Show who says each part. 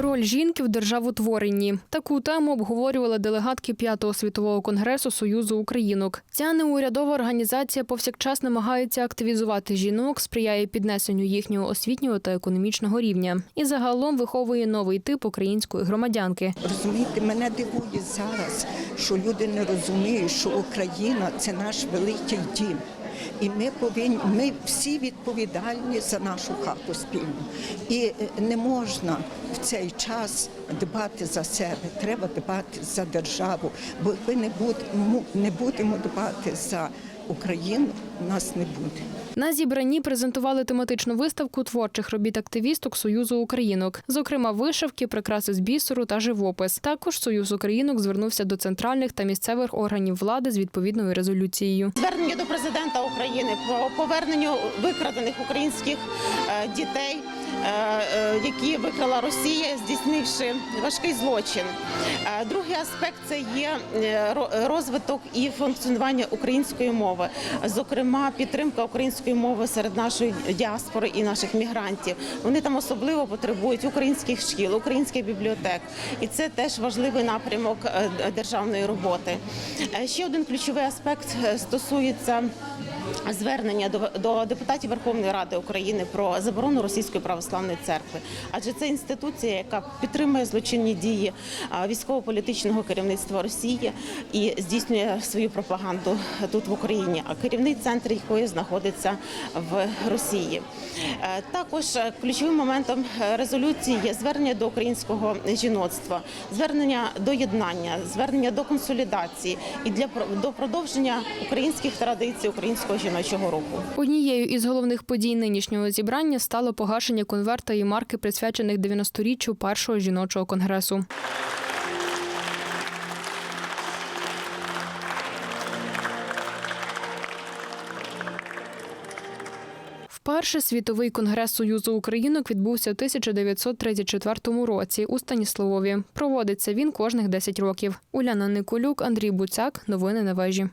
Speaker 1: Роль жінки в державотворенні. Таку тему обговорювали делегатки п'ятого світового конгресу Союзу Українок. Ця неурядова організація повсякчас намагається активізувати жінок, сприяє піднесенню їхнього освітнього та економічного рівня і загалом виховує новий тип української громадянки.
Speaker 2: Розумієте, мене дивує зараз, що люди не розуміють, що Україна це наш великий дім. І ми повинні, ми всі відповідальні за нашу хату спільну. І е, не можна в цей час дбати за себе, треба дбати за державу. Бо ми не будемо, дбати за Україну, нас не буде.
Speaker 1: На зібранні презентували тематичну виставку творчих робіт активісток Союзу Українок, зокрема вишивки, прикраси з бісеру та живопис. Також Союз Українок звернувся до центральних та місцевих органів влади з відповідною резолюцією.
Speaker 3: Звернення до президента України про повернення викрадених українських е, дітей, які викрала Росія, здійснивши важкий злочин. Е, Другий аспект це є е, розвиток і функціонування української мови, зокрема підтримка української мови серед нашої діаспори і наших мігрантів. Вони там особливо потребують українських шкіл, українських бібліотек, і це теж важливий напрямок е, державної роботи. Е, Ще один ключовий аспект е, стосується. Звернення до, до депутатів Верховної Ради України про заборону російської православної церкви, адже це інституція, яка підтримує злочинні дії військово-політичного керівництва Росії і здійснює свою пропаганду тут в Україні. А керівний центр якої знаходиться в Росії. Е, Також ключовим моментом резолюції є звернення до українського жіноцтва, звернення до єднання, звернення до консолідації і для до продовження українських традицій українського жіночого руху.
Speaker 1: Однією із головних подій нинішнього зібрання стало погашення конверта і марки, присвячених 90-річчю першого жіночого конгресу. Вперше світовий конгрес Союзу Українок відбувся у 1934 році у Станіславові. Проводиться він кожних 10 років. Уляна Николюк, Андрій Буцяк. Новини на вежі.